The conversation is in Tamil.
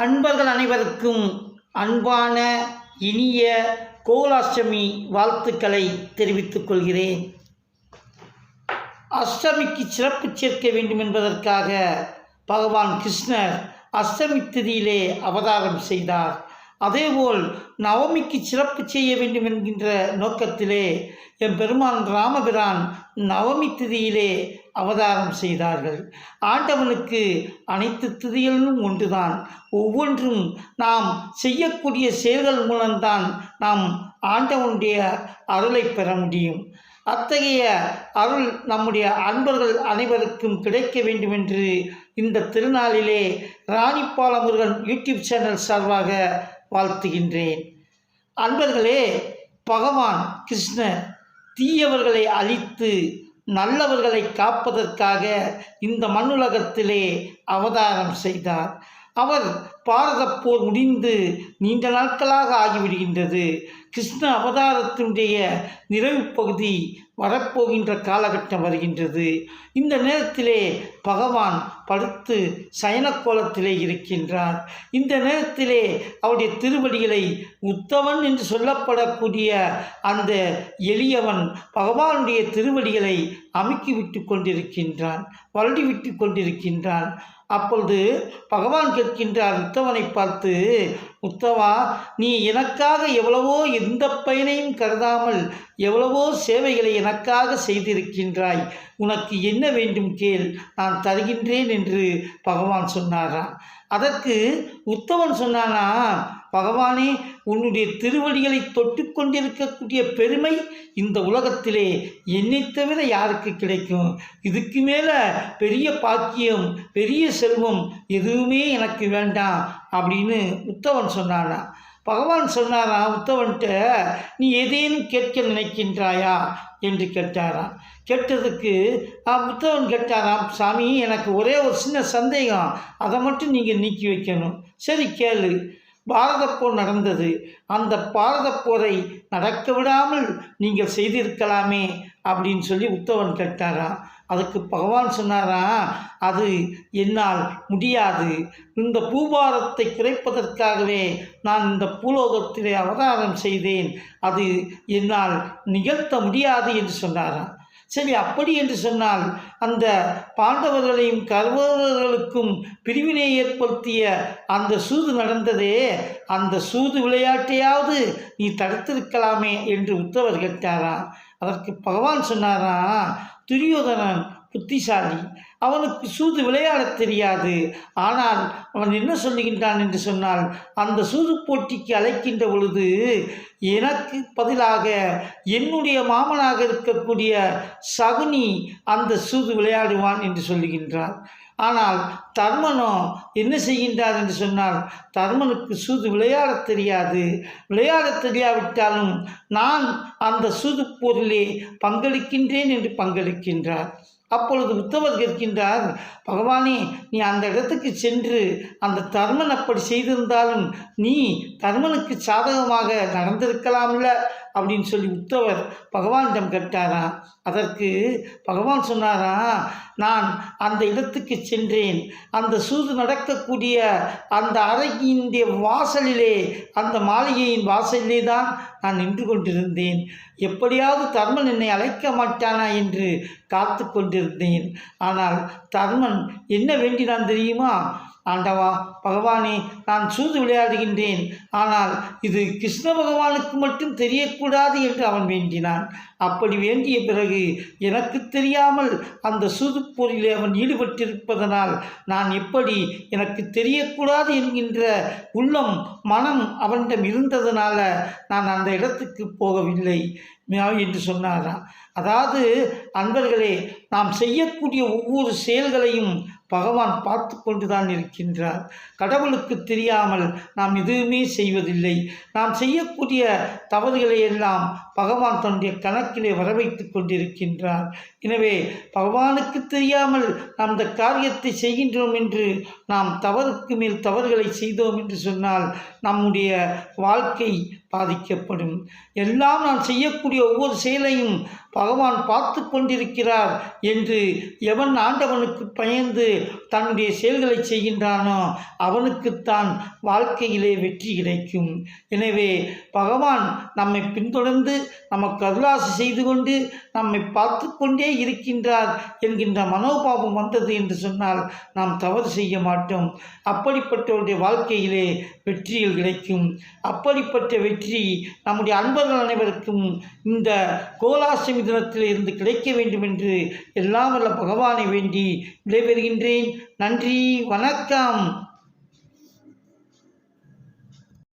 அன்பர்கள் அனைவருக்கும் அன்பான இனிய கோகுலாஷ்டமி வாழ்த்துக்களை தெரிவித்துக் கொள்கிறேன். அஷ்டமிக்கு சிறப்பு சேர்க்க வேண்டும் என்பதற்காக பகவான் கிருஷ்ணர் அஷ்டமி திதியிலே அவதாரம் செய்தார். அதேபோல் நவமிக்கு சிறப்பு செய்ய வேண்டும் என்கின்ற நோக்கத்திலே என் பெருமான் ராமபிரான் நவமி திதியிலே அவதாரம் செய்தார்கள். ஆண்டவனுக்கு அனைத்து திதிகளும் ஒன்றுதான். ஒவ்வொன்றும் நாம் செய்யக்கூடிய செயல்கள் மூலம்தான் நாம் ஆண்டவனுடைய அருளை பெற முடியும். அத்தகைய அருள் நம்முடைய அன்பர்கள் அனைவருக்கும் கிடைக்க வேண்டும் என்று இந்த திருநாளிலே ராணிப்பால முருகன் யூடியூப் சேனல் சார்பாக வாழ்த்துகின்றேன். அன்பர்களே பகவான் கிருஷ்ணர் தீயவர்களை அழித்து நல்லவர்களை காப்பதற்காக இந்த மண்ணுலகத்திலே அவதாரம் செய்தார். அவர் பாரத போர் முடிந்து நீண்ட நாட்களாக ஆகிவிடுகின்றது. கிருஷ்ண அவதாரத்தினுடைய நிறைவு பகுதி வரப்போகின்ற காலகட்டம் வருகின்றது. இந்த நேரத்திலே பகவான் படுத்து சயனக்கோலத்திலே இருக்கின்றார். இந்த நேரத்திலே அவருடைய திருவடிகளை உத்தவன் என்று சொல்லப்படக்கூடிய அந்த எளியவன் பகவானுடைய திருவடிகளை அமுக்கி விட்டு கொண்டிருக்கின்றான் வருடி விட்டு கொண்டிருக்கின்றான். அப்பொழுது பகவான் கேட்கின்றார் உத்தவனை பார்த்து உத்தவா நீ எனக்காக எவ்வளவோ எந்த பயனையும் கருதாமல் எவ்வளவோ சேவைகளை எனக்காக செய்திருக்கின்றாய். உனக்கு என்ன வேண்டும் கேள் நான் தருகின்றேன் என்று பகவான் சொன்னாராம். அதற்கு உத்தவன் சொன்னானா பகவானே உன்னுடைய திருவடிகளை தொட்டு கொண்டிருக்கக்கூடிய பெருமை இந்த உலகத்திலே என்னை தவிர யாருக்கு கிடைக்கும்? இதுக்கு மேலே பெரிய பாக்கியம் பெரிய செல்வம் எதுவுமே எனக்கு வேண்டாம் அப்படின்னு உத்தவன் சொன்னானா பகவான் சொன்னாரா உத்தவன்கிட்ட நீ எதேனும் கேட்க நினைக்கின்றாயா? என்று கேட்டாராம். கேட்டதுக்கு ஆ, உத்தவன் கேட்டாராம் சாமி எனக்கு ஒரே ஒரு சின்ன சந்தேகம். அதை மட்டும் நீங்கள் நீக்கி வைக்கணும். சரி கேளு. பாரத போர் நடந்தது. அந்த பாரத போரை நடக்க விடாமல் நீங்கள் செய்திருக்கலாமே அப்படின்னு சொல்லி உத்தவன் கேட்டாராம். அதுக்கு பகவான் சொன்னாரா? அது என்னால் முடியாது. இந்த பூபாரத்தை குறைப்பதற்காகவே நான் இந்த பூலோகத்திலே அவதாரம் செய்தேன். அது என்னால் நிகழ்த்த முடியாது என்று சொன்னாராம். சரி அப்படி என்று சொன்னால் அந்த பாண்டவர்களையும் கர்வர்களுக்கும் பிரிவினை ஏற்படுத்திய அந்த சூது நடந்ததே? அந்த சூது விளையாட்டையாவது நீ தடுத்திருக்கலாமே என்று உத்தவர் கேட்டாராம். அதற்கு பகவான் சொன்னாரா துரியோதனன் புத்திசாலி. அவனுக்கு சூது விளையாடத் தெரியாது. ஆனால் அவன் என்ன சொல்லுகின்றான் என்று சொன்னால் அந்த சூது போட்டிக்கு அழைக்கின்ற பொழுது எனக்கு பதிலாக என்னுடைய மாமனாக இருக்கக்கூடிய சகுனி அந்த சூது விளையாடுவான் என்று சொல்லுகின்றான். ஆனால் தர்மனோ என்ன செய்கின்றார் என்று சொன்னால் தர்மனுக்கு சூது விளையாடத் தெரியாது. விளையாடத் தெரியாவிட்டாலும் நான் அந்த சூது போரிலே பங்களிக்கின்றேன் என்று பங்களிக்கின்றார். அப்பொழுது உத்தவர் கேட்கின்றார் பகவானே நீ அந்த இடத்துக்கு சென்று அந்த தர்மன் அப்படி செய்திருந்தாலும் நீ தர்மனுக்கு சாதகமாக நடந்திருக்கலாம்ல? அப்படின்னு சொல்லி உத்தவர் பகவானிடம் கேட்டாரா? அதற்கு பகவான் சொன்னாரா நான் அந்த இடத்துக்கு சென்றேன். அந்த சூது நடக்கக்கூடிய அந்த அறையினுடைய வாசலிலே அந்த மாளிகையின் வாசலிலே தான் நான் நின்று கொண்டிருந்தேன். எப்படியாவது தர்மன் என்னை அழைக்க மாட்டானா என்று காத்து கொண்டிருந்தேன். ஆனால் தர்மன் என்ன வேண்டினான் தெரியுமா? ஆண்டவா பகவானே நான் சூது விளையாடுகின்றேன். ஆனால் இது கிருஷ்ண பகவானுக்கு மட்டும் தெரியக்கூடாது என்று அவன் வேண்டினான். அப்படி வேண்டிய பிறகு எனக்கு தெரியாமல் அந்த சூதுப்போரிலே அவன் ஈடுபட்டிருப்பதனால் நான் எப்படி எனக்கு தெரியக்கூடாது என்கின்ற உள்ளம் மனம் அவனிடம் இருந்ததுனால நான் அந்த இடத்துக்கு போகவில்லை. என்று சொன்னாராம். அதாவது அன்பர்களே நாம் செய்யக்கூடிய ஒவ்வொரு செயல்களையும் பகவான் பார்த்து கொண்டு தான் இருக்கின்றார். கடவுளுக்கு தெரியாமல் நாம் எதுவுமே செய்வதில்லை. நாம் செய்யக்கூடிய தவறுகளை எல்லாம் பகவான் தன்னுடைய கணக்கிலே வரவைத்து கொண்டிருக்கின்றார். எனவே பகவானுக்கு தெரியாமல் நாம் இந்த காரியத்தை செய்கின்றோம் என்று நாம் தவறுக்கு மேல் தவறுகளை செய்தோம் என்று சொன்னால் நம்முடைய வாழ்க்கை பாதிக்கப்படும். எல்லாம் நான் செய்யக்கூடிய ஒவ்வொரு செயலையும் பகவான் பார்த்து கொண்டிருக்கிறார் என்று எவன் ஆண்டவனுக்கு பயந்து தன்னுடைய செயல்களை செய்கின்றானோ அவனுக்குத்தான் வாழ்க்கையிலே வெற்றி கிடைக்கும். எனவே பகவான் நம்மை பின்தொடர்ந்து நமக்கு அருளாசி செய்து கொண்டு நம்மை பார்த்து கொண்டே இருக்கின்றார் என்கின்ற மனோபாவம் வந்தது என்று சொன்னால் நாம் தவறு செய்ய மாட்டோம். அப்படிப்பட்டவருடைய வாழ்க்கையிலே வெற்றிகள் கிடைக்கும். அப்படிப்பட்ட வெற்றி நம்முடைய அன்பர்கள் அனைவருக்கும் இந்த கோலாசமி தினத்தில் இருந்து கிடைக்க வேண்டும் என்று எல்லாம் வல்ல பகவானை வேண்டி விடைபெறுகின்றேன். நன்றி வணக்கம்.